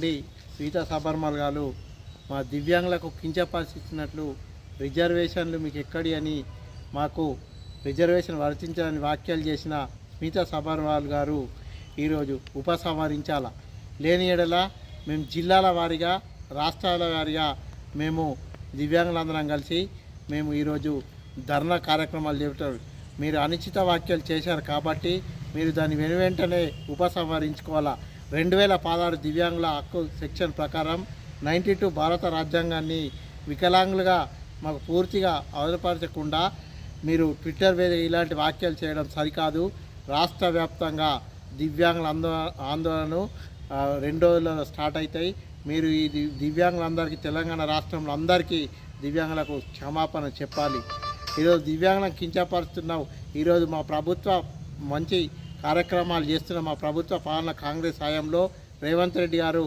నుండి సీతా సబర్మల్ గారు మా దివ్యాంగులకు కించపరిచినట్లు రిజర్వేషన్లు మీకు ఎక్కడి అని మాకు రిజర్వేషన్ వర్తించాలని వ్యాఖ్యలు చేసిన స్మితా సబర్వాల్ గారు ఈరోజు ఉపసంహరించాల. లేని ఎడల మేము జిల్లాల వారీగా రాష్ట్రాల వారీగా మేము దివ్యాంగులందరం కలిసి మేము ఈరోజు ధర్నా కార్యక్రమాలు చేపట్టారు. మీరు అనిశ్చిత వ్యాఖ్యలు చేశారు కాబట్టి మీరు దాన్ని వెను వెంటనే ఉపసంహరించుకోవాలా? రెండు వేల పదహారు దివ్యాంగుల హక్కు సెక్షన్ ప్రకారం నైంటీ టూ భారత రాజ్యాంగాన్ని వికలాంగులుగా మాకు పూర్తిగా అవసరపరచకుండా మీరు ట్విట్టర్ మీద ఇలాంటి వ్యాఖ్యలు చేయడం సరికాదు. రాష్ట్ర వ్యాప్తంగా దివ్యాంగుల ఆందో ఆందోళన రెండు రోజుల్లో స్టార్ట్ అవుతాయి మీరు ఈ దివ్యాంగులందరికీ తెలంగాణ రాష్ట్రంలో అందరికీ దివ్యాంగులకు క్షమాపణ చెప్పాలి. ఈరోజు దివ్యాంగులను కించపరుస్తున్నావు. ఈరోజు మా ప్రభుత్వ మంచి కార్యక్రమాలు చేస్తున్న మా ప్రభుత్వ పాలన కాంగ్రెస్ హయాంలో రేవంత్ రెడ్డి గారు